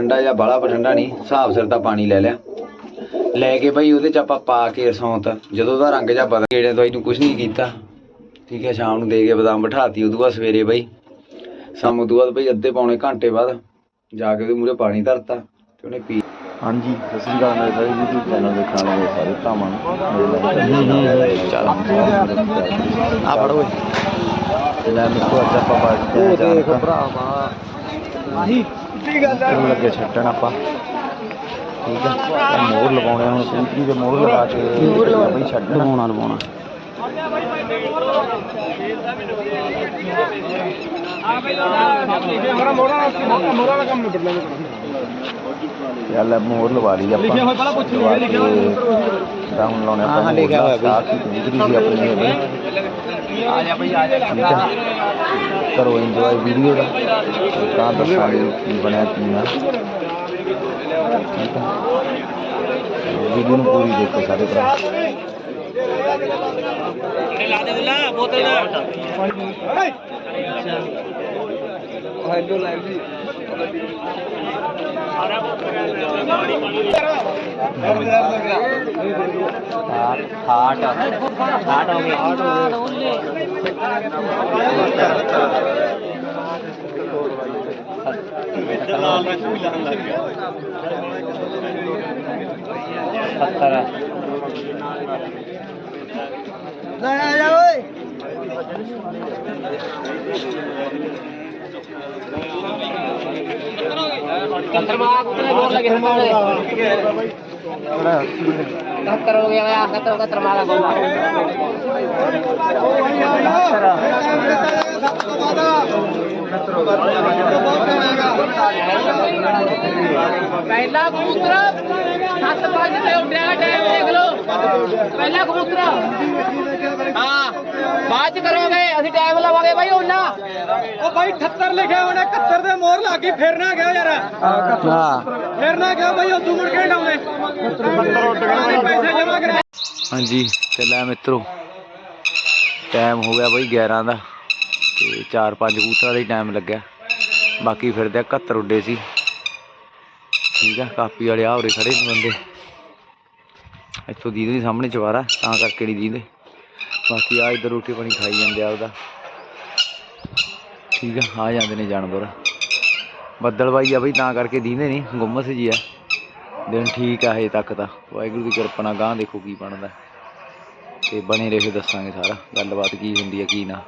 ਠੰਡਾ ਜਾਂ ਬਾਲਾ ਠੰਡਾ ਨਹੀਂ ਹਿਸਾਬ ਸਿਰ ਦਾ ਪਾਣੀ ਲੈ ਲਿਆ। ਲੈ ਕੇ ਬਈ ਉਹਦੇ ਚ ਆਪਾਂ ਪਾ ਕੇ ਸੌਂਤ ਜਦੋਂ ਉਹਦਾ ਰੰਗ ਜਾਂ ਬਦਲ ਗੇੜੇ ਦਵਾਈ ਨੂੰ ਕੁਝ ਨਹੀਂ ਕੀਤਾ। ਠੀਕ ਹੈ ਸ਼ਾਮ ਨੂੰ ਦੇ ਕੇ ਬਦਾਮ ਬਿਠਾਤੀ ਉਦੋਂ ਬਾਅਦ ਸਵੇਰੇ ਬਈ ਸ਼ਾਮ ਉਦੋਂ ਬਾਅਦ ਬਈ ਅੱਧੇ ਪੌਣੇ ਘੰਟੇ ਬਾਅਦ ਜਾ ਕੇ ਉਹਦੇ ਮੂਰੇ ਪਾਣੀ ਧਰਤਾ ਤੇ ਉਹਨੇ ਪੀ ਹਾਂਜੀ ਸਤਿ ਸ਼੍ਰੀ ਅਕਾਲ ਮੇਰੇ ਸਾਰੇ YouTube ਚੈਨਲ ਦੇਖਣ ਵਾਲੇ ਸਾਰੇ ਭਰਾਵਾਂ ਨੂੰ। ਚੱਲ ਆ ਫੜੋ ਓਏ ਲੈ ਮਿੱਤਰੋ ਅੱਜ ਆਪਾਂ ਬਾਈਕ ਤੇ ਦੇਖ ਭਰਾਵਾ। ਆਹੀ ਲੱਗੇ ਛੱਡਣ ਆਪਾਂ। ਠੀਕ ਹੈ ਤੇ ਮੋਹਰ ਲਗਾਉਣੇ ਆ ਹੁਣ ਸਕੂਟਰੀ ਤੇ ਮੋਹਰ ਲਗਾ ਕੇ ਬਈ ਛੱਡਣ ਲਵਾਉਣਾ ਲਵਾਉਣਾ ਚੱਲ ਮੋਹਰ ਲਵਾ ਲਈ ਆਪਾਂ। ਲਿਖਿਆ ਹੋਇਆ ਪਹਿਲਾਂ ਪੁੱਛ ਲਿਆ ਲਿਖਿਆ ਹੋਇਆ। ਡਾਊਨ ਲਾਉਣੇ ਆਪਾਂ ਹਾਂ, ਲਿਖਿਆ ਹੋਇਆ ਬਈ। ਸਟਾਰਟ ਕੀਤੀ ਸੀ ਆਪਣੀ ਇਹ ਬਈ। ਆ ਜਾ ਬਈ ਆ ਜਾ। ਠੀਕ ਹੈ ਕਰੋ ਇੰਜੋਏ ਵੀਡੀਓ ਦਾ। ਤਾਂ ਦੱਸਾਂਗੇ ਕੀ ਬਣਿਆ ਕੀ ਨਾ। ਵੀਡੀਓ ਨੂੰ ਪੂਰੀ ਦੇਖੋ ਸਾਰੇ ਭਰਾ। ਹਾਟ ਹਾਟ ਹੋ ਗਿਆ ਸੱਤਰ हो गया खतर खतर मारा गोला ਪਹਿਲਾ ਕਬੂਤਰ 7 ਵਜੇ ਤੇ ਉੱਡਿਆ ਟਾਈਮ ਦੇਖ ਲਓ ਪਹਿਲਾ ਕਬੂਤਰ ਹਾਂ ਬਾਅਦ ਚ ਕਰੋਗੇ ਅਸੀਂ ਟਾਈਮ ਲਵਾਂਗੇ ਬਾਈ ਉਹਨਾਂ। ਉਹ ਬਾਈ 78 ਲਿਖਿਆ ਹੋਣਾ 71 ਦੇ ਮੋਹਰ ਲੱਗ ਗਈ ਫੇਰ ਨਾ ਗਿਆ ਯਾਰ। ਹਾਂ। ਫੇਰ ਨਾ ਗਿਆ ਬਾਈ ਉਦੋਂ ਮੁੜ ਕੇ ਡਾਉਣੇ ਪੈਸੇ ਜਮਾ ਕਰਾ। ਹਾਂਜੀ ਤੇ ਲੈ ਮਿੱਤਰੋ ਟਾਈਮ ਹੋ ਗਿਆ ਬਈ 11 ਦਾ ਤੇ 4-5 ਕਬੂਤਰਾਂ ਦਾ ਹੀ ਟਾਈਮ ਲੱਗਿਆ। ਬਾਕੀ ਫਿਰਦੇ ਆ 71 ਉੱਡੇ ਸੀ। ਠੀਕ ਆ ਕਾਪੀ ਵਾਲੇ ਆ ਉਰੇ ਖੜੇ ਬੰਦੇ। ਇੱਥੋਂ ਦੀਦੇ ਦੀ ਸਾਹਮਣੇ ਚਵਾਰਾ ਤਾਂ ਕਰਕੇ ਨਹੀਂ ਦੀਦੇ। ਬਾਕੀ ਆ ਇੱਧਰ ਰੋਟੀ ਪਾਣੀ ਖਾਈ ਜਾਂਦੇ ਆ ਉਹਦਾ ਠੀਕ ਆ ਆ ਜਾਂਦੇ ਨੇ ਜਾਨਵਰ। ਬੱਦਲ ਬਾਈ ਆ ਬਈ, ਤਾਂ ਕਰਕੇ ਦੀਦੇ ਨਹੀਂ ਗੁੰਮਸ ਜੀ ਆ। ਦਿਨ ਠੀਕ ਆ ਹਜੇ ਤੱਕ ਤਾਂ। ਵਾਹਿਗੁਰੂ ਦੀ ਕਿਰਪਾ ਨਾਲ ਗਾਂ ਦੇਖੋ ਕੀ ਬਣਦਾ। ਤੇ ਬਣੇ ਰਹੇ ਦੱਸਾਂਗੇ ਸਾਰਾ, ਗੱਲਬਾਤ ਕੀ ਹੁੰਦੀ ਹੈ ਕੀ ਨਾ।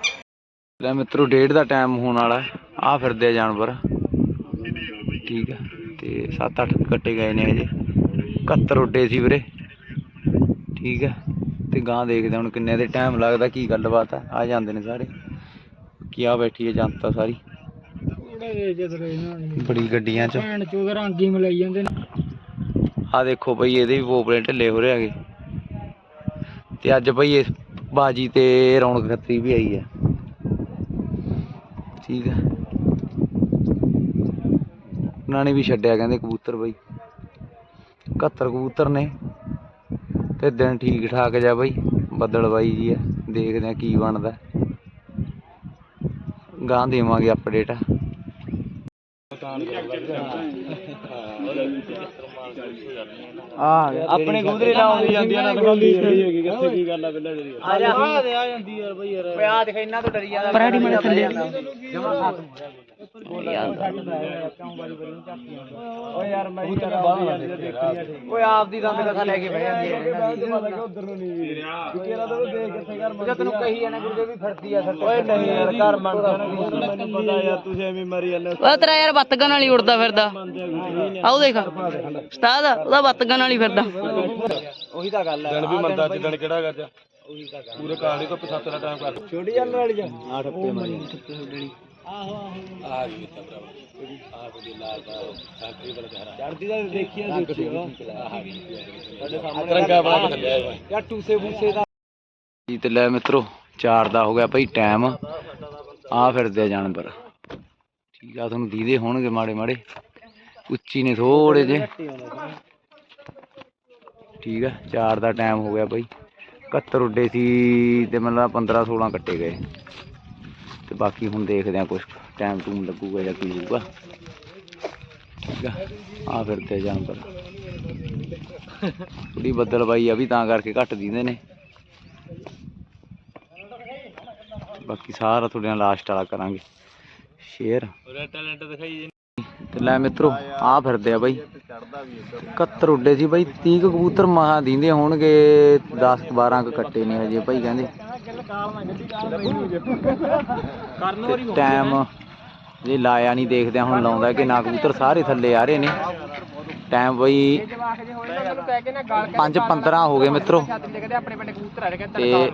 ਲੈ ਮਿੱਤਰੋ, ਡੇਢ ਦਾ ਟਾਈਮ ਹੋਣ ਵਾਲਾ ਆ ਫਿਰਦੇ ਆ ਜਾਨਵਰ। ਠੀਕ ਆ, ਤੇ 7-8 ਕੱਟੇ ਗਏ ਨੇ ਹਜੇ। 71 ਉੱਡੇ ਸੀ ਵੀਰੇ। ਠੀਕ ਆ। ਤੇ ਗਾਂ ਦੇਖਦੇ ਹੁਣ ਕਿੰਨੇ ਦੇ ਟਾਈਮ ਲੱਗਦਾ, ਕੀ ਗੱਲਬਾਤ ਆ। ਆ ਜਾਂਦੇ ਨੇ ਸਾਰੇ। ਕੀ ਆ ਬੈਠੀ ਹੈ ਜਨਤਾ ਸਾਰੀ। ਬੜੀ ਗੱਡੀਆਂ 'ਚ। ਭੈਣ ਚੋਦ ਰੰਗੀ ਮਲਾਈ ਜਾਂਦੇ ਨੇ ਆ ਦੇਖੋ ਬਈ, ਇਹਦੇ ਵੀ ਪੋਪਲੇ ਢਿੱਲੇ ਹੋ ਰਹੇ ਹੈਗੇ। ਤੇ ਅੱਜ ਬਈ ਇਸ ਬਾਜੀ ਤੇ ਰੌਣਕ ਖੱਤਰੀ ਵੀ ਆਈ ਹੈ ਠੀਕ ਹੈ ਉਹਨਾਂ ਨੇ ਵੀ ਛੱਡਿਆ, ਕਹਿੰਦੇ ਕਬੂਤਰ ਬਈ। 71 ਕਬੂਤਰ ਨੇ। ਤੇ ਦਿਨ ਠੀਕ ਠਾਕ ਜਾ ਬਈ ਬੱਦਲ ਬਾਈ ਜੀ ਹੈ ਦੇਖਦੇ ਆ ਕੀ ਬਣਦਾ ਗਾਂ ਦੇਵਾਂਗੇ ਅਪਡੇਟ ਆਪਣੇ ਗੁਦਰੇ ਨਾਲ ਆਉਂਦੀ ਜਾਂਦੀ ਆ ਨਾ ਦਿਖਾਉਂਦੀ ਜਿਹੜੀ ਹੈਗੀ ਕਿੱਥੇ ਕੀ ਗੱਲ ਆ ਪਹਿਲਾਂ ਜਿਹੜੀ ਆ ਜਾ ਆ ਆ ਜਾਂਦੀ ਯਾਰ ਬਈ ਯਾਰ ਓਏ ਆ ਦੇਖ ਇਹਨਾਂ ਤੋਂ ਡਰੀ ਜਾਂਦਾ ਪਰਾੜੀ ਮੜੇ ਥੱਲੇ ਓਏ ਯਾਰ ਮੈਂ ਹੀ ਯਾਰ ਦੇਖੀ ਆ ਓਏ ਆਪ ਦੀ ਦੰਦ ਕਥਾ ਲੈ ਕੇ ਬਹਿ ਜਾਂਦੀ ਹੈ ਉਧਰ ਨੂੰ ਨਹੀਂ ਕਿਹੜਾ ਤਾਂ ਦੇਖ ਕਿੱਥੇ ਕਰ ਜੇ ਤੈਨੂੰ ਕਹੀ ਜਾਂਦੇ ਗੁਰਦੇ ਵੀ ਫਿਰਦੀ ਆ ਸੱਟ ਓਏ ਨਹੀਂ ਯਾਰ ਘਰ ਮੰਨਦਾ ਨਾ ਮੈਨੂੰ ਪਤਾ ਯਾਰ ਤੁਸੀਂ ਐਵੇਂ ਮਾਰੀ ਜਾਂਦੇ ਉਹ ਤੇਰਾ ਯਾਰ ਬੱਤਗਾਂ ਨਾਲ ਹੀ ਉੜਦਾ ਫਿਰਦਾ। ਆਓ ਦੇਖ। ਉਸਤਾਦ ਉਹਦਾ ਬੱਤਗਾਂ ਨਾਲ ਹੀ ਫਿਰਦਾ। ਉਹੀ ਤਾਂ ਗੱਲ ਹੈ ਦਿਨ ਵੀ ਮੰਨਦਾ ਜਿੱਦਣ ਕਿਹੜਾ ਕਰਦਾ? ਪੂਰੇ ਕਹਾਣੀ ਤੋਂ 75 ਦਾ ਟਾਈਮ ਕਰ। ਛੋਟੀ ਜਾਨ ਵਾਲੀ ਜਾ ਆ ਠੱਪੇ ਮਾਰੀ। ਚੜਦੀ ਦਾ ਦੇਖੀ ਆ ਦੇਖੀ ਸਾਡੇ ਸਾਹਮਣੇ ਰੰਗਾ ਬਣਾ ਕੇ ਥੱਲੇ ਆਇਆ ਯਾਰ ਟੂਸੇ ਬੂਸੇ ਦਾ। ਜੀ ਤੇ ਲੈ ਮਿੱਤਰੋ 4 ਦਾ ਹੋ ਗਿਆ ਭਾਈ ਟਾਈਮ। ਆ ਫਿਰਦੇ ਆ ਜਾਨਵਰ। ਠੀਕ ਆ ਤੁਹਾਨੂੰ ਦੀਦੇ ਹੋਣਗੇ ਮਾੜੇ ਮਾੜੇ। ਉੱਚੀ ਨੇ ਥੋੜੇ ਜੇ ਠੀਕ ਆ 4 ਦਾ ਟਾਈਮ ਹੋ ਗਿਆ ਭਾਈ। 71 ਉੱਡੇ ਸੀ ਤੇ ਮਤਲਬ 15 16 ਕੱਟੇ ਗਏ। ਤੇ ਬਾਕੀ ਹੁਣ ਦੇਖਦੇ ਆ ਕੁਝ ਟਾਈਮ ਟੂਮ ਲੱਗੂਗਾ ਜਾਂ ਕੀ ਹੋਊਗਾ। ਠੀਕ ਆ? ਆ ਫਿਰਦੇ ਜਾਨਵਰ। ਥੋੜੀ ਬੱਦਲਬਾਈ ਆ ਵੀ ਤਾਂ ਕਰਕੇ ਘੱਟ ਦਿੰਦੇ ਨੇ। ਬਾਕੀ ਸਾਰਾ ਤੁਹਾਡੇ ਨਾਲ ਲਾਸਟ ਵਾਲਾ ਕਰਾਂਗੇ। ਸ਼ੇਅਰ ਟੈਲੈਂਟ ਦਿਖਾਈ ਤੇ ਲੈ ਮਿੱਤਰੋ, ਆ ਫਿਰਦੇ ਆ ਬਾਈ। 71 ਉੱਡੇ ਸੀ ਬਾਈ 30 ਕਬੂਤਰ ਮਹਾ ਦਿੰਦੇ ਹੋਣਗੇ 10 12 ਕ ਕੱਟੇ ਨੇ ਹਜੇ ਭਾਈ ਕਹਿੰਦੇ। ਟਾਈਮ ਜੇ ਲਾਇਆ ਨਹੀਂ ਦੇਖਦੇ ਆ ਹੁਣ ਲਾਉਂਦਾ ਕਿ ਨਾ ਕਬੂਤਰ ਸਾਰੇ ਥੱਲੇ ਆ ਰਹੇ ਨੇ। ਟਾਈਮ ਬਈ 5 15 ਹੋ ਗਏ ਮਿੱਤਰੋ। ਆਪਣੇ ਪਿੰਡ ਕਬੂਤਰ ਆ ਰਹੇ ਤੇ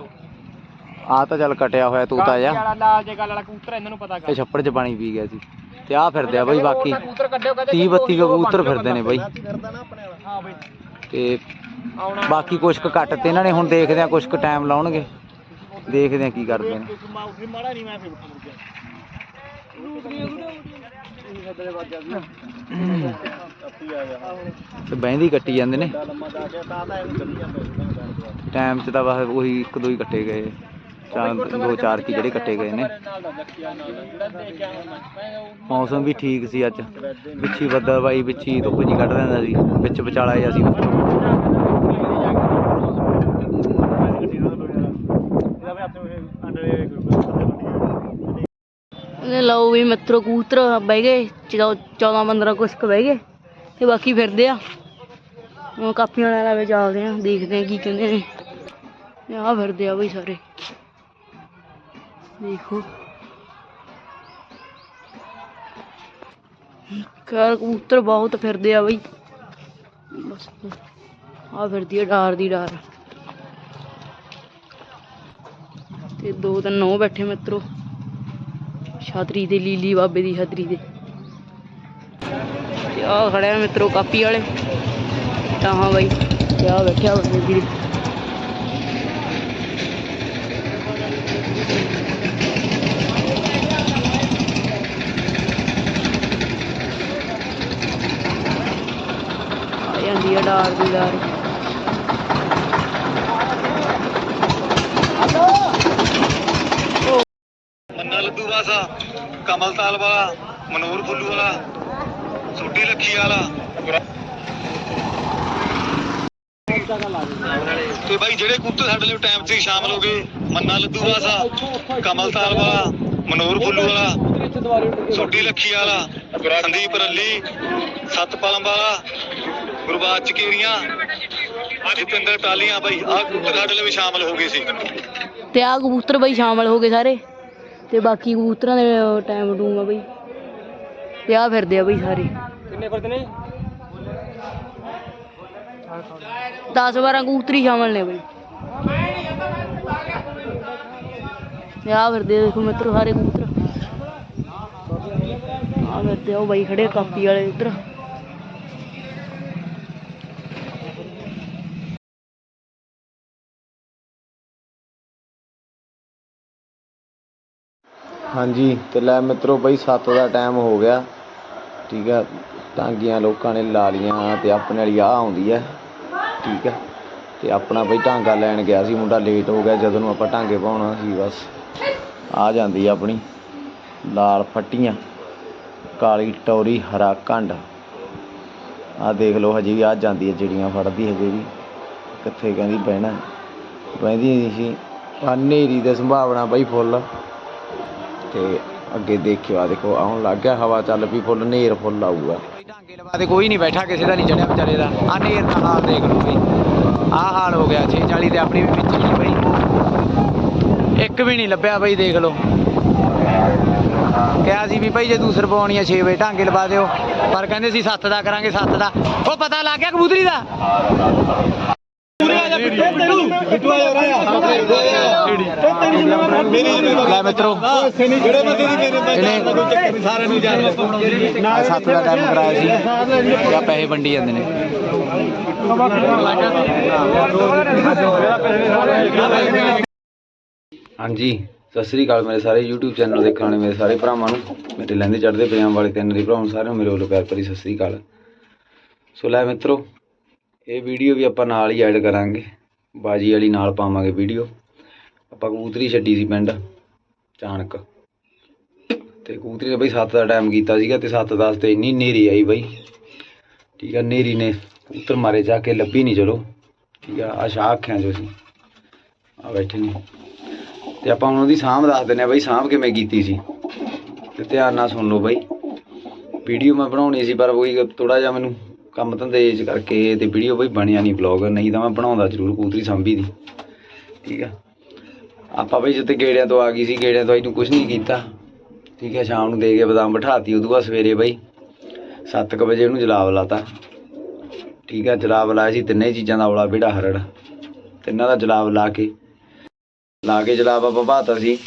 ਆ ਤਾਂ ਚੱਲ ਕਟਿਆ ਹੋਇਆ ਤੂਤਾ ਜਾ। ਲਾਲ ਜੇ ਗੱਲ ਵਾਲਾ ਕਬੂਤਰ ਇਹਨਾਂ ਨੂੰ ਪਤਾ ਇਹ ਛੱਪੜ 'ਚ ਪਾਣੀ ਪੀ ਗਿਆ ਸੀ। ਤੇ ਆ ਫਿਰਦੇ ਆ ਬਾਈ ਬਾਕੀ। ਕਬੂਤਰ ਕੱਢਿਓ ਕਹਿੰਦੇ 30 32 ਕਬੂਤਰ ਫਿਰਦੇ ਨੇ ਬਾਈ। ਹਾਂ ਬਈ ਤੇ ਬਾਕੀ ਕੁਛ ਕੁ ਘੱਟ ਤੇ ਇਹਨਾਂ ਨੇ ਹੁਣ ਦੇਖਦੇ ਆ ਕੁਛ ਕੁ ਟਾਈਮ ਲਾਉਣਗੇ। ਦੇਖਦੇ ਆ ਕੀ ਕਰਦੇ ਨੇ। ਮਾੜਾ ਨਹੀਂ ਮੈਂ ਫੇਰ ਮੁੜ ਗਿਆ ਤੇ ਬਹਿੰਦੀ ਕੱਟੀ ਜਾਂਦੇ ਨੇ। ਟਾਈਮ 'ਚ ਤਾਂ ਬਸ ਉਹੀ ਇੱਕ ਦੋ ਹੀ ਕੱਟੇ ਗਏ। ਚਾਰ ਦੋ ਚਾਰ ਕੀ ਜਿਹੜੇ ਕੱਟੇ ਗਏ ਨੇ। ਮੌਸਮ ਵੀ ਠੀਕ ਸੀ ਅੱਜ। ਵਿੱਚੀ ਬੱਦਲ ਬਾਈ ਵਿੱਚੀ ਧੁੱਪ ਜੀ ਕੱਢ ਦਿੰਦਾ ਸੀ। ਵਿੱਚ ਵਿਚਾਲਾ ਜਿਹਾ ਸੀ। ਲਓ ਵੀ ਮਿੱਤਰੋ ਕਬੂਤਰ ਬਹਿ ਗਏ 14 15 ਕੁਛ ਕੁ ਬਹਿ ਗਏ ਤੇ ਬਾਕੀ ਫਿਰਦੇ ਆ। ਹੁਣ ਕਾਪੀਆਂ ਲੈ ਲੈ ਚੱਲਦੇ ਆ, ਦੇਖਦੇ ਆ ਕੀ ਕਹਿੰਦੇ ਨੇ। ਆ ਫਿਰਦੇ ਆ ਬਈ ਸਾਰੇ। ਦੇਖੋ। ਕਰ ਕਬੂਤਰ ਬਹੁਤ ਫਿਰਦੇ ਆ ਬਈ। ਬਸ ਆ ਫਿਰਦੀ ਆ ਡਾਰ ਦੀ ਡਾਰ। ਤੇ ਦੋ ਤਿੰਨ ਨੌ ਬੈਠੇ ਮਿੱਤਰੋ। ਛਾਤਰੀ ਦੇ, ਲੀਲੀ ਬਾਬੇ ਦੀ ਛਾਤਰੀ ਦੇ। ਤੇ ਆ ਖੜਿਆ ਮਿੱਤਰੋ ਕਾਪੀ ਵਾਲੇ। ਤਾਂ ਹਾਂ ਬਾਈ, ਤੇ ਬੈਠਿਆ ਬੰਦੇ ਵੀਰ ਜਾਂਦੀ ਆ ਡਾਰ ਦੀ ਡਾਰ। ਮੰਨਾ ਲੱਡੂ ਕਮਲ ਤਾਲ ਵਾਲਾ, ਮਨੂਰ ਫੁੱਲੂ ਵਾਲਾ, ਸੋਢੀ ਲੱਖੀ ਵਾਲਾ। ਤੇ ਬਾਈ ਜਿਹੜੇ ਕੁੱਤੇ ਸਾਡੇ ਲਈ ਟਾਈਮ 'ਚ ਸ਼ਾਮਲ ਹੋ ਗਏ, ਮੰਨਾ ਲੱਡੂ ਵਾਸਾ, ਕਮਲ ਤਾਲ ਵਾਲਾ, ਮਨੂਰ ਫੁੱਲੂ ਵਾਲਾ, ਸੋਢੀ ਲੱਖੀ ਵਾਲਾ, ਸੰਦੀਪ ਰੱਲੀ ਸਤਪਾਲਮ ਵਾਲਾ, ਗੁਰਬਾਜ ਚਕੇਰੀਆਂ, ਜਤਿੰਦਰ ਟਾਲੀਆਂ ਬਾਈ, ਆਹ ਕੁੱਤੇ ਸਾਡੇ ਲਈ ਸ਼ਾਮਲ ਹੋ ਗਏ ਸੀ। ਤੇ ਆ ਕਬੂਤਰ ਬਈ ਸ਼ਾਮਲ ਹੋ ਗਏ ਸਾਰੇ। ਤੇ ਬਾਕੀ ਕਬੂਤਰਾਂ ਦੇ ਟਾਈਮ ਡੂੰਗਾ ਬਈ। ਤੇ ਆ ਫਿਰਦੇ ਆ ਬਈ ਸਾਰੇ। ਕਿੰਨੇ ਫਿਰਦੇ ਨੇ? 10 12 ਕਬੂਤਰੀ ਸ਼ਾਮਲ ਨੇ ਬਈ। ਤੇ ਆ ਫਿਰਦੇ ਆ ਦੇਖੋ ਮਿੱਤਰੋ ਸਾਰੇ ਕਬੂਤਰ। ਆ ਫਿਰਦੇ ਆ ਉਹ ਬਾਈ ਖੜੇ ਆ ਕਾਪੀ ਵਾਲੇ ਇੱਧਰ। ਹਾਂਜੀ, ਤੇ ਲੈ ਮਿੱਤਰੋ ਬਈ 7 ਦਾ ਟਾਈਮ ਹੋ ਗਿਆ। ਠੀਕ ਆ, ਟਾਂਗੀਆਂ ਲੋਕਾਂ ਨੇ ਲਾ ਲੀਆਂ ਤੇ ਆਪਣੇ ਵਾਲੀ ਆ ਆਉਂਦੀ ਹੈ ਠੀਕ ਆ, ਤੇ ਆਪਣਾ ਬਈ ਟਾਂਗਾ ਲੈਣ ਗਿਆ ਸੀ, ਮੁੰਡਾ ਲੇਟ ਹੋ ਗਿਆ, ਜਦੋਂ ਨੂੰ ਆਪਾਂ ਟਾਂਗੇ ਪਾਉਣਾ ਸੀ ਬਸ। ਆ ਜਾਂਦੀ ਆਪਣੀ, ਲਾਲ ਫੱਟੀਆਂ, ਕਾਲੀ ਟੌਰੀ, ਹਰਾ ਕੰਡ। ਆ ਦੇਖ ਲਓ ਹਜੇ ਵੀ ਆ ਜਾਂਦੀ ਹੈ ਜਿਹੜੀਆਂ ਫੜਦੀ ਹਜੇ ਵੀ। ਕਿੱਥੇ ਕਹਿੰਦੀ ਬਹਿਣਾ। ਬਹਿੰਦੀ ਨਹੀਂ ਸੀ। ਆ ਹਨੇਰੀ ਦੀ ਸੰਭਾਵਨਾ ਬਈ ਫੁੱਲ। ਤੇ ਅੱਗੇ ਦੇਖਿਓ ਆ ਦੇਖੋ, ਆਉਣ ਲੱਗ ਗਿਆ, ਹਵਾ ਚੱਲ ਪਈ ਫੁੱਲ, ਨੇਰ ਫੁੱਲ ਆਊਗਾ। ਢਾਂਗੇ ਲਵਾ ਦੇ ਕੋਈ ਨਹੀਂ ਬੈਠਾ, ਕਿਸੇ ਦਾ ਨਹੀਂ ਚੜਿਆ ਵਿਚਾਰੇ ਦਾ। ਆ ਨੇਰ ਦਾ ਹਾਲ ਦੇਖ ਲਓ ਬਈ ਆਹ ਹਾਲ ਹੋ ਗਿਆ 640 ਤੇ ਆਪਣੀ ਵੀ ਵਿੱਚ ਹੀ ਬਈ। ਇੱਕ ਵੀ ਨਹੀਂ ਲੱਭਿਆ ਬਈ, ਦੇਖ ਲਓ। ਕਿਹਾ ਸੀ ਵੀ ਭਾਈ ਜੇ ਦੂਸਰ ਪਾਉਣੀ ਆ 6 ਵਜੇ ਢਾਂਗੇ ਲਵਾ ਦਿਓ। ਪਰ ਕਹਿੰਦੇ ਸੀ 7 ਦਾ ਕਰਾਂਗੇ 7 ਦਾ। ਉਹ ਪਤਾ ਲੱਗ ਗਿਆ ਕਬੂਤਰੀ ਦਾ? ਲੈ ਮਿੱਤਰੋ ਜਿਹੜੇ ਬੰਦੇ ਦੀ ਮੇਰੇ ਇਹਨੇ ਸਾਰਿਆਂ ਨੂੰ ਜਾਣ ਸੱਤ ਦਾ ਟਾਈਮ ਕਰਾਇਆ ਸੀ ਜਾਂ ਪੈਸੇ ਵੰਡੀ ਜਾਂਦੇ ਨੇ ਹਾਂਜੀ, ਸਤਿ ਸ੍ਰੀ ਅਕਾਲ ਮੇਰੇ ਸਾਰੇ YouTube ਚੈਨਲ ਦੇਖਣ ਵਾਲੇ, ਮੇਰੇ ਸਾਰੇ ਭਰਾਵਾਂ ਨੂੰ। ਮੇਰੇ ਲਹਿੰਦੇ ਚੜਦੇ ਪਜਾਮ ਵਾਲੇ ਤਿੰਨ ਦੇ ਭਰਾਵਾਂ ਨੂੰ ਸਾਰਿਆਂ ਨੂੰ ਮੇਰੇ ਵੱਲੋਂ ਪਿਆਰ ਭਰੀ ਸਤਿ ਸ੍ਰੀ ਅਕਾਲ। ਸੋ ਲੈ ਮਿੱਤਰੋ ਇਹ ਵੀਡੀਓ ਵੀ ਆਪਾਂ ਨਾਲ ਹੀ ਐਡ ਕਰਾਂਗੇ। ਬਾਜੀ ਵਾਲੀ ਨਾਲ ਪਾਵਾਂਗੇ ਵੀਡੀਓ। ਆਪਾਂ ਕਬੂਤਰੀ ਛੱਡੀ ਸੀ ਪਿੰਡ, ਚਾਣਕ। ਤੇ ਕਬੂਤਰੀ ਨੇ ਬਈ 7 ਦਾ ਟਾਈਮ ਕੀਤਾ ਸੀਗਾ ਤੇ 7:10 ਤੇ ਇੰਨੀ ਨੇਰੀ ਆਈ ਬਈ। ਠੀਕ ਆ ਨੇਰੀ ਨੇ ਕਬੂਤਰ ਮਾਰੇ ਜਾ ਕੇ, ਲੱਭੀ ਨਹੀਂ ਚਲੋ। ਠੀਕ ਆ ਆ ਸ਼ਾਹ ਅੱਖਾਂ ਜੋ ਸੀ। ਆ ਬੈਠੇ ਨੇ। ਤੇ ਆਪਾਂ ਹੁਣ ਉਹਦੀ ਸਾਂਭ ਦੱਸ ਦਿੰਦੇ ਆ ਬਈ, ਸਾਂਭ ਕਿਵੇਂ ਕੀਤੀ ਸੀ। ਤੇ ਧਿਆਨ ਨਾਲ ਸੁਣ ਲਓ ਬਈ। ਵੀਡੀਓ ਮੈਂ ਬਣਾਉਣੀ ਸੀ, ਪਰ ਕੋਈ ਥੋੜਾ ਜਿਹਾ ਮੈਨੂੰ ਕੰਮ ਧੰਦੇ ਚ ਕਰਕੇ ਤੇ ਵੀਡੀਓ ਬਈ ਬਣਿਆ ਨਹੀਂ ਵਲੌਗ ਨਹੀਂ ਤਾਂ ਮੈਂ ਬਣਾਉਂਦਾ ਜ਼ਰੂਰ ਕਬੂਤਰੀ ਸਾਂਭੀ ਦੀ। ਠੀਕ ਆ? ਆਪਾਂ ਬਈ ਜਿੱਤੇ ਗੇੜਿਆਂ ਤੋਂ ਆ ਗਈ ਸੀ, ਗੇੜਿਆਂ ਤੋਂ ਇਹਨੂੰ ਕੁਝ ਨਹੀਂ ਕੀਤਾ। ਠੀਕ ਹੈ ਸ਼ਾਮ ਨੂੰ ਦੇ ਕੇ ਬਦਾਮ ਬਿਠਾਤੀ, ਉਦੋਂ ਬਾਅਦ ਸਵੇਰੇ ਬਈ 7:00 ਵਜੇ ਉਹਨੂੰ ਜਲਾਬ ਲਾਤਾ। ਠੀਕ ਹੈ ਜਲਾਬ ਲਾਇਆ ਸੀ, ਤਿੰਨੇ ਚੀਜ਼ਾਂ ਦਾ ਔਲਾ ਬੇੜਾ ਹਰੜ। ਤਿੰਨਾਂ ਦਾ ਜਲਾਬ ਲਾ ਕੇ ਲਾ ਕੇ ਜਲਾਬ ਆਪਾਂ ਬਾਤਾ ਸੀ।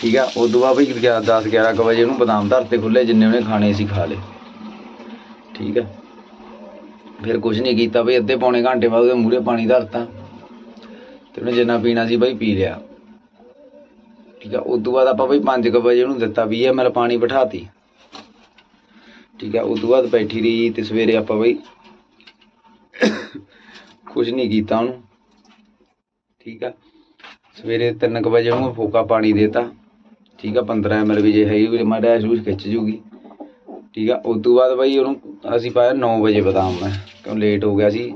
ਠੀਕ ਆ, ਉਦੋਂ ਬਾਅਦ ਬਈ 10 11 ਕੁ ਵਜੇ ਉਹਨੂੰ ਬਦਾਮ ਧਰਤੇ ਖੁੱਲੇ ਜਿੰਨੇ ਉਹਨੇ ਖਾਣੇ ਸੀ ਖਾ ਲਏ। ਠੀਕ ਆ? ਫਿਰ ਕੁਝ ਨਹੀਂ ਕੀਤਾ ਬਈ, ਅੱਧੇ ਪੌਣੇ ਘੰਟੇ ਬਾਅਦ ਉਹਦੇ ਮੂਹਰੇ ਪਾਣੀ ਧਰਤਾ। ਤੇ ਉਹਨੇ ਜਿੰਨਾ ਪੀਣਾ ਸੀ ਬਈ ਪੀ ਲਿਆ। ਠੀਕ ਆ ਉਦੋਂ ਬਾਅਦ ਆਪਾਂ ਬਈ 5 ਕੁ ਵਜੇ ਉਹਨੂੰ ਦਿੱਤਾ 20 ml ਪਾਣੀ ਬਿਠਾਤੀ। ਠੀਕ ਆ ਉਦੋਂ ਬਾਅਦ ਬੈਠੀ ਰਹੀ ਤੇ ਸਵੇਰੇ ਆਪਾਂ ਬਈ ਕੁਝ ਨਹੀਂ ਕੀਤਾ ਉਹਨੂੰ। ਠੀਕ ਆ, ਸਵੇਰੇ 3 ਕੁ ਵਜੇ ਉਹਨੂੰ ਫੋਕਾ ਪਾਣੀ ਦੇਤਾ। ਠੀਕ ਆ 15 ml ਵੀ ਜੇ ਹੈ ਵੀ ਮਾੜਾ ਜੂਸ ਖਿੱਚ ਜੂਗੀ। ਠੀਕ ਆ ਉਦੋਂ ਬਾਅਦ ਬਈ ਉਹਨੂੰ ਅਸੀਂ ਪਾਇਆ 9 ਵਜੇ ਬਦਾਮ ਮੈਂ, ਕਿਉਂ ਲੇਟ ਹੋ ਗਿਆ ਸੀ।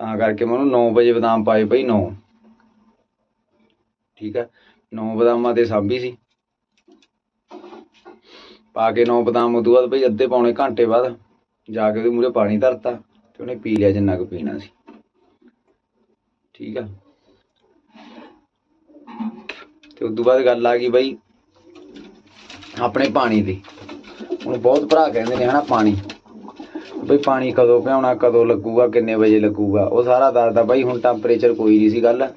ਤਾਂ ਕਰਕੇ ਮੈਂ ਉਹਨੂੰ 9 ਵਜੇ ਬਦਾਮ ਪਾਏ ਬਈ 9 ਠੀਕ ਆ 9 ਬਦਾਮਾਂ ਤੇ ਸਾਂਭੀ ਸੀ। ਪਾ ਕੇ 9 ਬਦਾਮ ਉਦੋਂ ਬਾਅਦ ਬਈ ਅੱਧੇ ਪੌਣੇ ਘੰਟੇ ਬਾਅਦ ਜਾ ਕੇ ਉਹਦੇ ਮੂਹਰੇ ਪਾਣੀ ਧਰਤਾ ਤੇ ਉਹਨੇ ਪੀ ਲਿਆ ਜਿੰਨਾ ਕੁ ਪੀਣਾ ਸੀ। ਠੀਕ ਆ। ਤੇ ਉਦੋਂ ਬਾਅਦ ਗੱਲ ਆ ਗਈ ਬਈ ਆਪਣੇ ਪਾਣੀ ਦੀ। ਹੁਣ ਬਹੁਤ ਭਰਾ ਕਹਿੰਦੇ ਨੇ ਹਨਾ ਪਾਣੀ। ਬਈ ਪਾਣੀ ਕਦੋਂ ਪਿਆਉਣਾ, ਕਦੋਂ ਲੱਗੂਗਾ, ਕਿੰਨੇ ਵਜੇ ਲੱਗੂਗਾ। ਉਹ ਸਾਰਾ ਦੱਸਦਾ ਬਾਈ ਹੁਣ ਟੈਂਪਰੇਚਰ ਕੋਈ ਨਹੀਂ ਸੀ ਗੱਲ।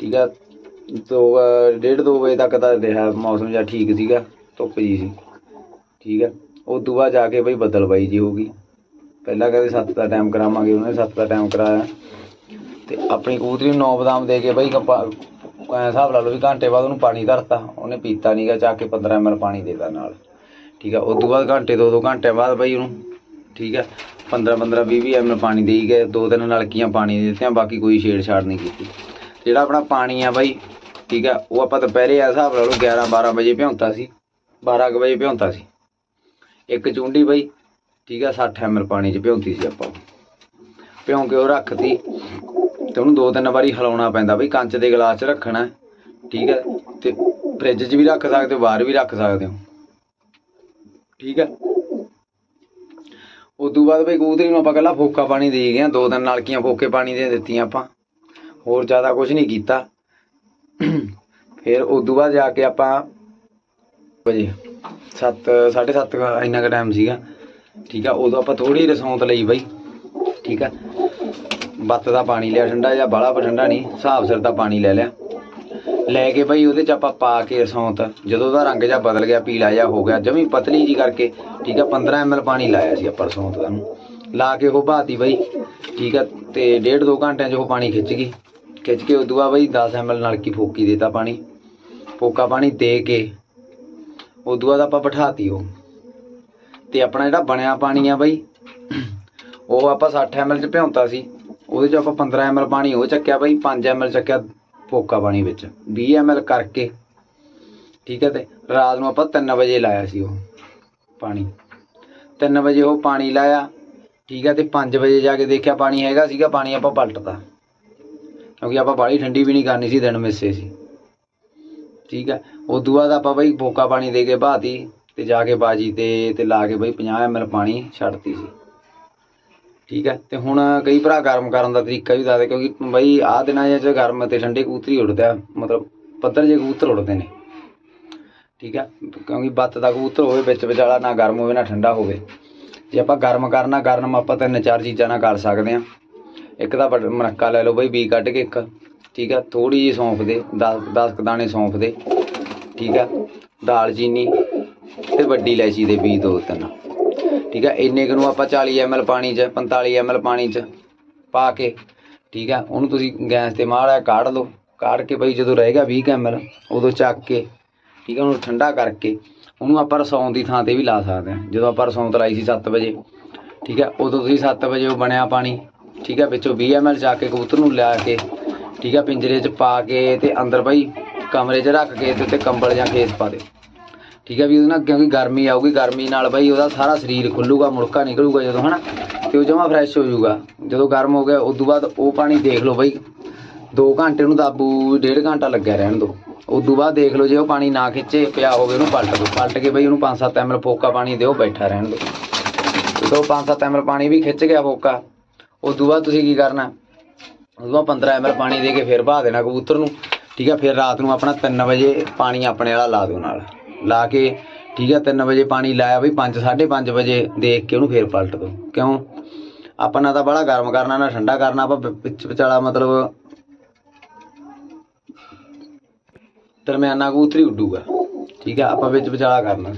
ਠੀਕ ਆ, ਦੋ, ਅਹ ਡੇਢ ਦੋ ਵਜੇ ਤੱਕ ਤਾਂ ਰਿਹਾ ਮੌਸਮ ਜਿਹਾ ਠੀਕ ਸੀਗਾ, ਧੁੱਪ ਜੀ ਸੀ। ਠੀਕ ਆ ਉਹ ਤੋਂ ਜਾ ਕੇ ਬਈ ਬੱਦਲਬਾਈ ਜੀ ਹੋ ਪਹਿਲਾਂ ਕਹਿੰਦੇ ਸੱਤ ਦਾ ਟਾਈਮ ਕਰਾਵਾਂਗੇ, ਉਹਨੇ ਸੱਤ ਦਾ ਟਾਈਮ ਕਰਾਇਆ। ਤੇ ਆਪਣੀ ਕਬੂਤਰੀ ਨੂੰ 9 ਬਦਾਮ ਦੇ ਕੇ ਬਈ ਕੱਪਾ ਹਿਸਾਬ ਲਾ ਲਓ ਵੀ ਘੰਟੇ ਬਾਅਦ ਉਹਨੂੰ ਪਾਣੀ ਧਰਤਾ। ਉਹਨੇ ਪੀਤਾ ਨਹੀਂਗਾ ਚੱਕ ਕੇ 15 ml ਪਾਣੀ ਦੇਤਾ ਨਾਲ। ਠੀਕ ਆ ਉਸ ਤੋਂ ਬਾਅਦ ਘੰਟੇ ਦੋ ਦੋ ਘੰਟੇ ਬਾਅਦ ਬਈ ਉਹਨੂੰ, ਠੀਕ ਆ 15 15 20 20 ml ਪਾਣੀ ਦੇਈ ਗਏ, ਦੋ ਤਿੰਨ ਨਲਕੀਆਂ ਪਾਣੀ ਦੇ ਦਿੱਤੀਆਂ, ਬਾਕੀ ਕੋਈ ਛੇੜਛਾੜ ਨਹੀਂ ਕੀਤੀ। ਜਿਹੜਾ ਆਪਣਾ ਪਾਣੀ ਆ ਬਾਈ, ਠੀਕ ਆ, ਉਹ ਆਪਾਂ ਦੁਪਹਿਰੇ ਆ ਹਿਸਾਬ ਲਾ ਲਓ 11 12 ਵਜੇ ਭਿਉਂਤਾ ਸੀ 12 ਕੁ ਵਜੇ ਭਿਉਂਤਾ ਸੀ। ਇੱਕ ਚੁੰਡੀ ਬਈ, ਠੀਕ ਆ 60 ml ਪਾਣੀ ਚ ਭਿਉਂਤੀ ਸੀ ਆਪਾਂ ਭਿਉਂ ਕੇ ਉਹ ਰੱਖਤੀ, ਤੇ ਉਹਨੂੰ ਦੋ ਤਿੰਨ ਵਾਰੀ ਹਿਲਾਉਣਾ ਪੈਂਦਾ ਬਈ, ਕੰਚ ਦੇ ਗਲਾਸ 'ਚ ਰੱਖਣਾ, ਠੀਕ ਹੈ ਤੇ ਫ੍ਰਿਜ 'ਚ ਵੀ ਰੱਖ ਸਕਦੇ ਹੋ, ਬਾਹਰ ਵੀ ਰੱਖ ਸਕਦੇ ਹੋ। ਠੀਕ ਹੈ। ਉਦੋਂ ਬਾਅਦ ਬਈ ਕਬੂਤਰੀ ਨੂੰ ਆਪਾਂ ਕੱਲਾ ਫੋਕਾ ਪਾਣੀ ਦੇ ਗਏ ਆ ਦੋ ਤਿੰਨ ਨਲਕੀਆਂ ਫੋਕੇ ਪਾਣੀ ਦੇ ਦਿੱਤੀਆਂ ਆਪਾਂ। ਹੋਰ ਜ਼ਿਆਦਾ ਕੁਝ ਨਹੀਂ ਕੀਤਾ। ਫਿਰ ਉਦੋਂ ਬਾਅਦ ਜਾ ਕੇ ਆਪਾਂ ਵਜੇ 7 7:30 ਇੰਨਾ ਕੁ ਟਾਈਮ ਸੀਗਾ। ਠੀਕ ਆ, ਉਦੋਂ ਆਪਾਂ ਥੋੜੀ ਰਸੌਂਤ ਲਈ ਬਈ। ਠੀਕ ਆ। ਬੱਤ ਦਾ ਪਾਣੀ ਲਿਆ, ਠੰਡਾ ਜਾਂ ਬਾਹਲਾ ਠੰਡਾ ਨਹੀਂ, ਹਿਸਾਬ ਸਿਰ ਦਾ ਪਾਣੀ ਲੈ ਲਿਆ। ਲੈ ਕੇ ਬਈ ਉਹਦੇ ਚ ਆਪਾਂ ਪਾ ਕੇ ਰਸੌਂਤ ਜਦੋਂ ਉਹਦਾ ਰੰਗ ਜਿਹਾ ਬਦਲ ਗਿਆ, ਪੀਲਾ ਜਿਹਾ ਹੋ ਗਿਆ, ਜਮੀ ਪਤਲੀ ਜੀ ਕਰਕੇ, ਠੀਕ ਆ 15 ml ਪਾਣੀ ਲਾਇਆ ਸੀ ਆਪਾਂ ਸੌਂਤ ਦਾ ਨੂੰ ਲਾ ਕੇ ਉਹ ਬਾਤੀ ਬਈ, ਠੀਕ ਆ, ਤੇ ਡੇਢ ਦੋ ਘੰਟਿਆਂ 'ਚ ਉਹ ਪਾਣੀ ਖਿੱਚ ਗਈ। ਖਿੱਚ ਕੇ ਉਦੋਂ ਬਾਅਦ ਬਈ 10 ml ਨਲਕੀ ਫੋਕੀ ਦੇਤਾ ਪਾਣੀ, ਫੋਕਾ ਪਾਣੀ ਦੇ ਕੇ, ਉਦੋਂ ਬਾਅਦ ਆਪਾਂ ਬਿਠਾਤੀ ਉਹ। ਤੇ ਆਪਣਾ ਜਿਹੜਾ ਬਣਿਆ ਪਾਣੀ ਆ ਬਈ, ਉਹ ਆਪਾਂ 60 ml ਚ ਭਿਉਂਤਾ ਸੀ, ਉਹਦੇ ਚ ਆਪਾਂ 15 ml ਪਾਣੀ ਉਹ ਚੱਕਿਆ ਬਈ 5 ml ਚੱਕਿਆ ਪੋਕਾ ਪਾਣੀ ਵਿੱਚ 20 ml ਕਰਕੇ, ਠੀਕ ਹੈ ਤੇ ਰਾਤ ਨੂੰ ਆਪਾਂ 3 ਵਜੇ ਲਾਇਆ ਸੀ ਉਹ ਪਾਣੀ। 3 ਵਜੇ ਉਹ ਪਾਣੀ ਲਾਇਆ, ਠੀਕ ਹੈ ਤੇ 5 ਵਜੇ ਜਾ ਕੇ ਦੇਖਿਆ ਪਾਣੀ ਹੈਗਾ ਸੀਗਾ, ਪਾਣੀ ਆਪਾਂ ਪਲਟਤਾ। ਕਿਉਂਕਿ ਆਪਾਂ ਬਾਹਲੀ ਠੰਡੀ ਵੀ ਨਹੀਂ ਕਰਨੀ ਸੀ, ਦਿਨ ਮਿੱਸੇ ਸੀ। ਠੀਕ ਹੈ, ਉਦੋਂ ਬਾਅਦ ਆਪਾਂ ਬਈ ਫੋਕਾ ਪਾਣੀ ਦੇ ਕੇ ਬਹਾਤੀ ਤੇ ਜਾ ਕੇ ਬਾਜੀ ਤੇ ਤੇ ਲਾ ਕੇ ਬਈ 50 ml ਪਾਣੀ ਛੱਡਤੀ ਸੀ। ਠੀਕ ਹੈ ਤੇ ਹੁਣ ਕਈ ਭਰਾ ਗਰਮ ਕਰਨ ਦਾ ਤਰੀਕਾ ਵੀ ਦੱਸਦੇ, ਕਿਉਂਕਿ ਬਈ ਆਹ ਦਿਨਾਂ 'ਚ ਗਰਮ ਤੇ ਠੰਡੇ ਕਬੂਤਰੀ ਉੱਡਦੇ ਆ, ਮਤਲਬ ਪੱਧਰ ਜੇ ਕਬੂਤਰ ਉੱਡਦੇ ਨੇ। ਠੀਕ ਹੈ ਕਿਉਂਕਿ ਬੱਤ ਦਾ ਕਬੂਤਰ ਹੋਵੇ ਵਿੱਚ ਵਿਚਾਲਾ, ਨਾ ਗਰਮ ਹੋਵੇ, ਨਾ ਠੰਡਾ ਹੋਵੇ। ਜੇ ਆਪਾਂ ਗਰਮ ਕਰਨਾ, ਗਰਮ ਆਪਾਂ ਤਿੰਨ ਚਾਰ ਚੀਜ਼ਾਂ ਨਾਲ ਕਰ ਸਕਦੇ ਆ। ਇੱਕ ਤਾਂ ਵੱਡ- ਲੈ ਲਓ ਬਈ, ਬੀ ਕੱਢ ਕੇ ਇੱਕ। ਠੀਕ ਆ ਥੋੜੀ ਜਿਹੀ ਸੌਂਫ ਦੇ 10 10 ਦਾਣੇ ਸੌਂਫ ਦੇ। ਠੀਕ ਆ, ਦਾਲਚੀਨੀ ਤੇ ਵੱਡੀ ਇਲਾਇਚੀ ਦੇ ਬੀਜ ਦੋ ਤਿੰਨ। ਠੀਕ ਹੈ, ਇੰਨੇ ਕੁ ਨੂੰ ਆਪਾਂ 40 ml ਪਾਣੀ 'ਚ 45 ml ਪਾਣੀ 'ਚ ਪਾ ਕੇ, ਠੀਕ ਹੈ, ਉਹਨੂੰ ਤੁਸੀਂ ਗੈਸ ਤੇ ਮਾੜਾ ਜਿਹਾ ਕਾੜ ਲਓ, ਕਾੜ ਕੇ ਬਈ ਜਦੋਂ ਰਹੇਗਾ 20 ml ਉਦੋਂ ਚੱਕ ਕੇ, ਠੀਕ ਹੈ, ਉਹਨੂੰ ਠੰਡਾ ਕਰਕੇ, ਉਹਨੂੰ ਆਪਾਂ ਰਸੌਂ ਦੀ ਥਾਂ ਤੇ ਵੀ ਲਾ ਸਕਦੇ ਹਾਂ, ਜਦੋਂ ਆਪਾਂ ਰਸੌਂਤ ਲਾਈ ਸੀ 7 ਵਜੇ, ਠੀਕ ਹੈ, ਉਦੋਂ ਤੁਸੀਂ 7 ਵਜੇ ਉਹ ਬਣਿਆ ਪਾਣੀ, ਠੀਕ ਹੈ, ਵਿੱਚੋਂ 20 ml ਜਾ ਕੇ ਕਬੂਤਰ ਨੂੰ ਲਿਆ ਕੇ, ਠੀਕ ਹੈ, ਪਿੰਜਰੇ 'ਚ ਪਾ ਕੇ ਤੇ ਅੰਦਰ ਬਈ ਕਮਰੇ 'ਚ ਰੱਖ ਕੇ ਤੇ ਉੱਤੇ ਕੰਬਲ ਜਾਂ ਖੇਸ ਪਾ ਦੇ ਠੀਕ ਹੈ ਵੀ ਉਹਦੇ ਨਾਲ ਕਿਉਂਕਿ ਗਰਮੀ ਆਊਗੀ, ਗਰਮੀ ਨਾਲ ਬਈ ਉਹਦਾ ਸਾਰਾ ਸਰੀਰ ਖੁੱਲੂਗਾ, ਮੁੜਕਾ ਨਿਕਲੂਗਾ ਜਦੋਂ, ਹਨਾ? ਤੇ ਉਹ ਜਮਾ ਫਰੈਸ਼ ਹੋ ਜਾਊਗਾ। ਜਦੋਂ ਗਰਮ ਹੋ ਗਿਆ ਉਸ ਤੋਂ ਬਾਅਦ ਉਹ ਪਾਣੀ ਦੇਖ ਲਓ ਬਈ 2 ਘੰਟੇ ਨੂੰ ਦਾਬੂ, ਡੇਢ ਘੰਟਾ ਲੱਗਿਆ ਰਹਿਣ ਦੋ। ਉਸ ਤੋਂ ਬਾਅਦ ਦੇਖ ਲਓ ਜੇ ਉਹ ਪਾਣੀ ਨਾ ਖਿੱਚੇ, ਪਿਆ ਹੋਵੇ ਉਹਨੂੰ ਪਲਟ ਦਿਓ ਪਲਟ ਕੇ ਬਈ ਉਹਨੂੰ 5-7 ਐਮਲ ਫੋਕਾ ਪਾਣੀ ਦਿਓ, ਬੈਠਾ ਰਹਿਣ ਦਿਓ ਜਦੋਂ 5-7 ਐਮਲ ਪਾਣੀ ਵੀ ਖਿੱਚ ਗਿਆ ਫੋਕਾ ਉਸ ਤੋਂ ਬਾਅਦ ਤੁਸੀਂ ਕੀ ਕਰਨਾ? ਉਸ ਤੋਂ ਬਾਅਦ 15 ml ਪਾਣੀ ਦੇ ਕੇ ਫਿਰ ਬਹਾ ਦੇਣਾ ਕਬੂਤਰ ਨੂੰ। ਠੀਕ ਹੈ, ਫਿਰ ਰਾਤ ਨੂੰ ਆਪਣਾ 3 ਵਜੇ ਪਾਣੀ ਆਪਣੇ ਵਾਲਾ ਲਾ ਦਿਓ ਨਾਲ। ਲਾ ਕੇ, ਠੀਕ ਹੈ 3 ਵਜੇ ਪਾਣੀ ਲਾਇਆ ਬਈ 5 5:30 ਵਜੇ ਦੇਖ ਕੇ ਉਹਨੂੰ ਫੇਰ ਪਲਟ ਦਿਓ ਕਿਉਂ? ਆਪਾਂ ਨਾ ਤਾਂ ਬੜਾ ਗਰਮ ਕਰਨਾ, ਨਾ ਠੰਡਾ ਕਰਨਾ, ਆਪਾਂ ਵਿੱਚ ਵਿਚਾਲਾ ਮਤਲਬ ਦਰਮਿਆਨਾ ਕਬੂਤਰੀ ਉੱਡੂਗਾ। ਠੀਕ ਹੈ ਆਪਾਂ ਵਿੱਚ ਵਿਚਾਲਾ ਕਰਨਾ।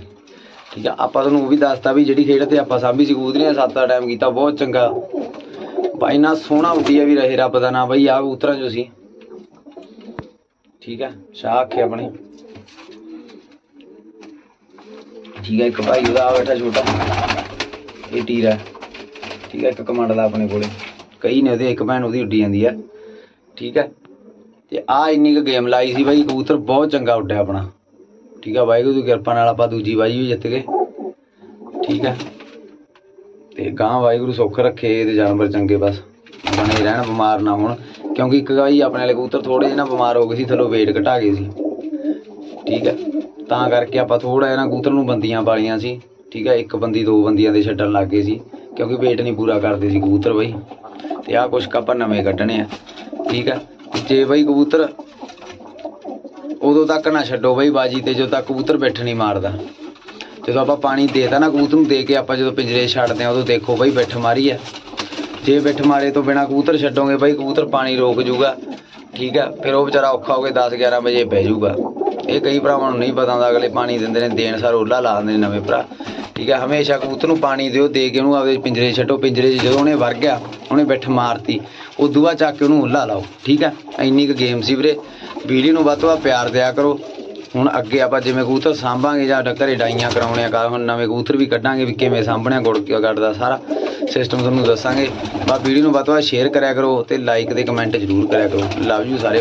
ਠੀਕ ਹੈ ਆਪਾਂ ਤੁਹਾਨੂੰ ਉਹ ਵੀ ਦੱਸਤਾ ਵੀ ਜਿਹੜੀ ਖੇਡ ਤੇ ਆਪਾਂ ਸਾਂਭੀ ਸੀ ਕਬੂਤਰੀਆਂ ਸੱਤ ਦਾ ਟਾਈਮ ਕੀਤਾ, ਬਹੁਤ ਚੰਗਾ। ਬਾਈ ਨਾ ਸੋਹਣਾ ਉੱਡੀਆ ਵੀ ਰਹੇ ਰੱਬ ਦਾ ਨਾਮ ਬਈ ਆ ਕਬੂਤਰਾਂ ਚੋਂ ਸੀ। ਠੀਕ ਹੈ ਸ਼ਾਹ ਆਖੇ ਆਪਣੇ। ਠੀਕ ਹੈ, ਇੱਕ ਭਾਈ ਉਹਦਾ ਆ ਬੈਠਾ ਛੋਟਾ। ਇਹ ਟੀਰਾ ਹੈ। ਠੀਕ ਹੈ, ਇੱਕ ਕਮਾਂਡ ਦਾ ਆਪਣੇ ਕੋਲੇ। ਕਈ ਨੇ ਉਹਦੇ ਇੱਕ ਭੈਣ ਉਹਦੀ ਉੱਡੀ ਜਾਂਦੀ ਆ ਠੀਕ ਹੈ, ਤੇ ਆ ਇੰਨੀ ਕੁ ਗੇਮ ਲਾਈ ਸੀ ਬਾਈ, ਕਬੂਤਰ ਬਹੁਤ ਚੰਗਾ ਉੱਡਿਆ ਆਪਣਾ। ਠੀਕ ਹੈ, ਵਾਹਿਗੁਰੂ ਦੀ ਕਿਰਪਾ ਨਾਲ ਆਪਾਂ ਦੂਜੀ ਬਾਜੀ ਵੀ ਜਿੱਤ ਗਏ। ਠੀਕ ਹੈ, ਤੇ ਗਾਂ ਵਾਹਿਗੁਰੂ ਸੁੱਖ ਰੱਖੇ ਇਹਦੇ ਜਾਨਵਰ ਚੰਗੇ ਬਸ। ਬਣੇ ਰਹਿਣ, ਬਿਮਾਰ ਨਾ ਹੋਣ। ਕਿਉਂਕਿ ਇੱਕ ਵਾਰੀ ਆਪਣੇ ਵਾਲੇ ਕਬੂਤਰ ਥੋੜੇ ਜਿਹੇ ਨਾ ਬਿਮਾਰ ਹੋ ਗਏ ਸੀ, ਥੱਲੋਂ weight ਘਟਾ ਗਏ ਸੀ। ਠੀਕ ਹੈ ਤਾਂ ਕਰਕੇ ਆਪਾਂ ਥੋੜਾ ਜਿਹਾ ਨਾ ਕਬੂਤਰ ਨੂੰ ਬੰਦੀਆਂ ਪਾਲੀਆਂ ਸੀ, ਠੀਕ ਹੈ ਇੱਕ ਬੰਦੀ, ਦੋ ਬੰਦੀਆਂ ਦੇ ਛੱਡਣ ਲੱਗ ਗਏ ਸੀ, ਕਿਉਂਕਿ ਵੇਟ ਨਹੀਂ ਪੂਰਾ ਕਰਦੇ ਸੀ ਕਬੂਤਰ ਬਈ, ਤੇ ਆਹ ਕੁਛ ਆਪਾਂ ਨਵੇਂ ਕੱਢਣੇ ਆ, ਠੀਕ ਹੈ ਜੇ ਬਈ ਕਬੂਤਰ ਉਦੋਂ ਤੱਕ ਨਾ ਛੱਡੋ ਬਈ ਬਾਜੀ ਤੇ ਜਦੋਂ ਤੱਕ ਕਬੂਤਰ ਬੈਠ ਨਹੀਂ ਮਾਰਦਾ, ਜਦੋਂ ਆਪਾਂ ਪਾਣੀ ਦੇਤਾ ਨਾ ਕਬੂਤਰ ਨੂੰ ਦੇ ਕੇ ਆਪਾਂ ਜਦੋਂ ਪਿੰਜਰੇ ਛੱਡਦੇ ਆ ਉਦੋਂ ਦੇਖੋ ਬਈ ਬਿੱਠ ਮਾਰੀ ਆ, ਜੇ ਬਿੱਠ ਮਾਰੇ ਤੋਂ ਬਿਨਾ ਕਬੂਤਰ ਛੱਡੋਗੇ ਬਈ ਕਬੂਤਰ ਪਾਣੀ ਰੋਕ ਜੂਗਾ, ਠੀਕ ਆ, ਫਿਰ ਉਹ ਵਿਚਾਰਾ ਔਖਾ ਹੋ ਕੇ 10 11 ਵਜੇ ਪੈ ਜੂਗਾ। ਇਹ ਕਈ ਭਰਾਵਾਂ ਨੂੰ ਨਹੀਂ ਪਤਾ ਹੁੰਦਾ, ਅਗਲੇ ਪਾਣੀ ਦਿੰਦੇ ਨੇ, ਦੇਣ ਸਾਰ ਉੱਲਾ ਲਾ ਦਿੰਦੇ ਨੇ ਨਵੇਂ ਭਰਾ। ਠੀਕ ਹੈ, ਹਮੇਸ਼ਾ ਕਬੂਤਰ ਨੂੰ ਪਾਣੀ ਦਿਓ, ਦੇ ਕੇ ਉਹਨੂੰ ਆਪਦੇ ਪਿੰਜਰੇ ਛੱਡੋ, ਪਿੰਜਰੇ 'ਚ ਜਦੋਂ ਉਹਨੇ ਵਰ ਗਿਆ, ਉਹਨੇ ਬਿੱਠ ਮਾਰਤੀ। ਉਦੋਂ ਬਾਅਦ ਚੱਕ ਕੇ ਉਹਨੂੰ ਉੱਲਾ ਲਾਓ, ਠੀਕ ਹੈ? ਇੰਨੀ ਕੁ ਗੇਮ ਸੀ ਵੀਰੇ। ਵੀਡੀਓ ਨੂੰ ਵੱਧ ਤੋਂ ਵੱਧ ਪਿਆਰ ਦਿਆ ਕਰੋ। ਹੁਣ ਅੱਗੇ ਆਪਾਂ ਜਿਵੇਂ ਕਬੂਤਰ ਸਾਂਭਾਂਗੇ ਜਾਂ ਘਰੇ ਡਾਈਆਂ ਕਰਾਉਣੇ ਆ ਕਾ ਹੁਣ ਨਵੇਂ ਕਬੂਤਰ ਵੀ ਕੱਢਾਂਗੇ ਵੀ ਕਿਵੇਂ ਸਾਂਭਣੇ ਗੁੜ ਕੀ ਕੱਢਦਾ, ਸਾਰਾ ਸਿਸਟਮ ਤੁਹਾਨੂੰ ਦੱਸਾਂਗੇ। ਬਾ ਵੀਡੀਓ ਨੂੰ ਵੱਧ ਤੋਂ ਵੱਧ ਸ਼ੇਅਰ ਕਰਿਆ ਕਰੋ ਤੇ ਲਾਈਕ ਤੇ ਕਮੈਂਟ ਜ਼ਰੂਰ ਕਰਿਆ ਕਰੋ। ਲਵ ਯੂ ਸਾਰੇ